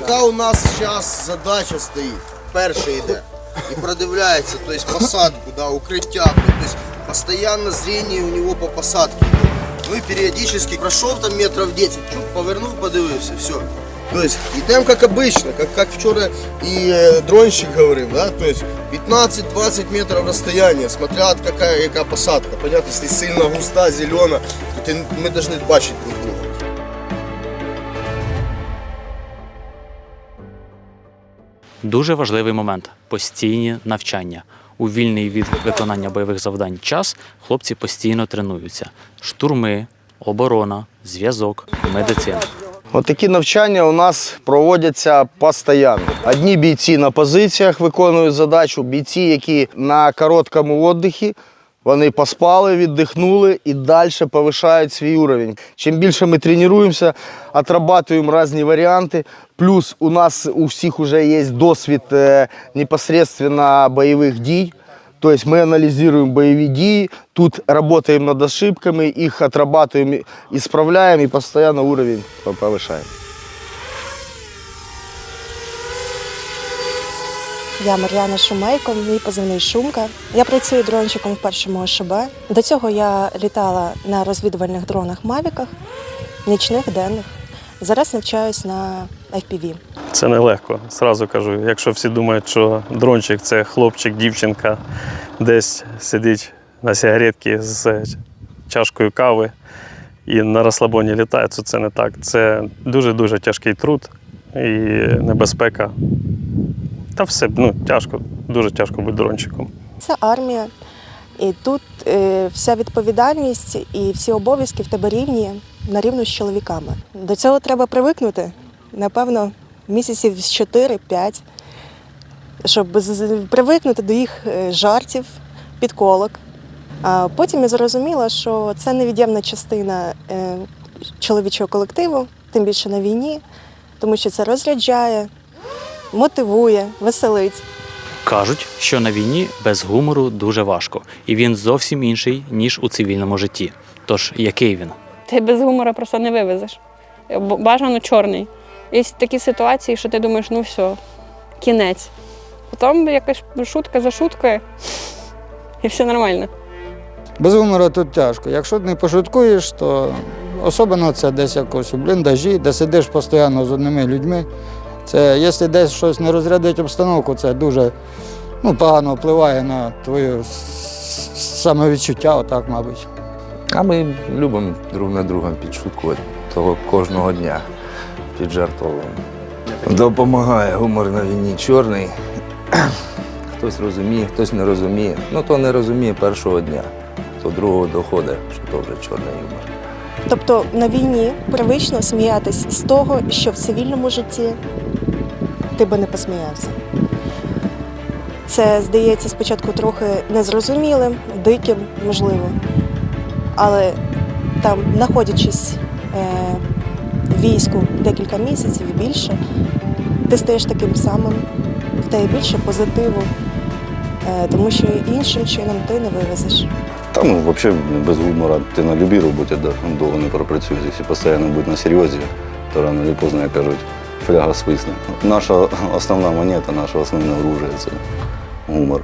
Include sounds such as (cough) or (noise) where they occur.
яка у нас зараз задача стоїть? Перша йде. І продивляється, то есть посадку, да, укриття. То есть постоянно зрение у него по посадке. Ну и периодически прошел там метров 10, чук, повернув, подивився, все. То есть йдемо як обычно, как, как вчора і е, дронщик говорив, да? то есть 15-20 метров расстояния, смотря от какая, яка посадка. Понятно, если сильно густа, зелена, то ти, ми должны бачити друг друга. Дуже важливий момент постійні навчання. У вільний від виконання бойових завдань час хлопці постійно тренуються: штурми, оборона, зв'язок, медицина. От навчання у нас проводяться постійно. Одні бійці на позиціях виконують задачу, бійці, які на короткому віддихі, вони поспали, віддихнули і далі повишають свій уровень. Чим більше ми тренуємося, отрабатуємо різні варіанти. Плюс у нас у всіх вже є досвід е, непосредственно бойових дій. Тобто ми аналізуємо бойові дії, тут працюємо над ошибками, їх отрабатуємо і справляємо, і постійно уровень повишаємо. Я Мар'яна Шумейко, мій позивний Шумка. Я працюю дрончиком в першому ОШБ. До цього я літала на розвідувальних дронах Мавіках, нічних, денних. Зараз навчаюсь на FPV. Це нелегко. Зразу кажу, якщо всі думають, що дрончик це хлопчик, дівчинка десь сидить на сигаретці з чашкою кави і на розслабоні літає, то це не так. Це дуже-дуже тяжкий труд і небезпека. Та все ну, тяжко, дуже тяжко бути дрончиком. Це армія. І тут е, вся відповідальність і всі обов'язки в тебе рівні на рівну з чоловіками. До цього треба привикнути, напевно, місяців з 4-5, щоб привикнути до їх е, жартів, підколок. А потім я зрозуміла, що це невід'ємна частина е, чоловічого колективу, тим більше на війні, тому що це розряджає, мотивує, веселить. Кажуть, що на війні без гумору дуже важко, і він зовсім інший, ніж у цивільному житті. Тож який він? Ти без гумора просто не вивезеш. Бажано чорний. Є такі ситуації, що ти думаєш, ну все, кінець. Потім якась шутка за шуткою, і все нормально. Без гумору тут тяжко. Якщо не пошуткуєш, то особливо це десь якось у бліндажі, де сидиш постійно з одними людьми. Це якщо десь щось не розрядить обстановку, це дуже ну, погано впливає на твоє самовідчуття, отак, мабуть. А ми любимо друг на друга підшуткувати того кожного дня піджартовуємо. Допомагає гумор на війні чорний. (clears throat) Хтось розуміє, хтось не розуміє. Ну, то не розуміє першого дня, то другого доходить, що то вже чорний юмор. Тобто на війні привично сміятись з того, що в цивільному житті ти би не посміявся. Це здається спочатку трохи незрозумілим, диким, можливо. Але там, знаходячись е, в війську декілька місяців і більше, ти стаєш таким самим, в тебе більше позитиву, е, тому що іншим чином ти не вивезеш. Та ну взагалі без гумора ти на будь-якій роботі довго не пропрацюєш. Якщо постійно бути на серйозі, то рано чи поздно, як кажуть, фляга свисне. Наша основна монета, наше основне оружие це гумор.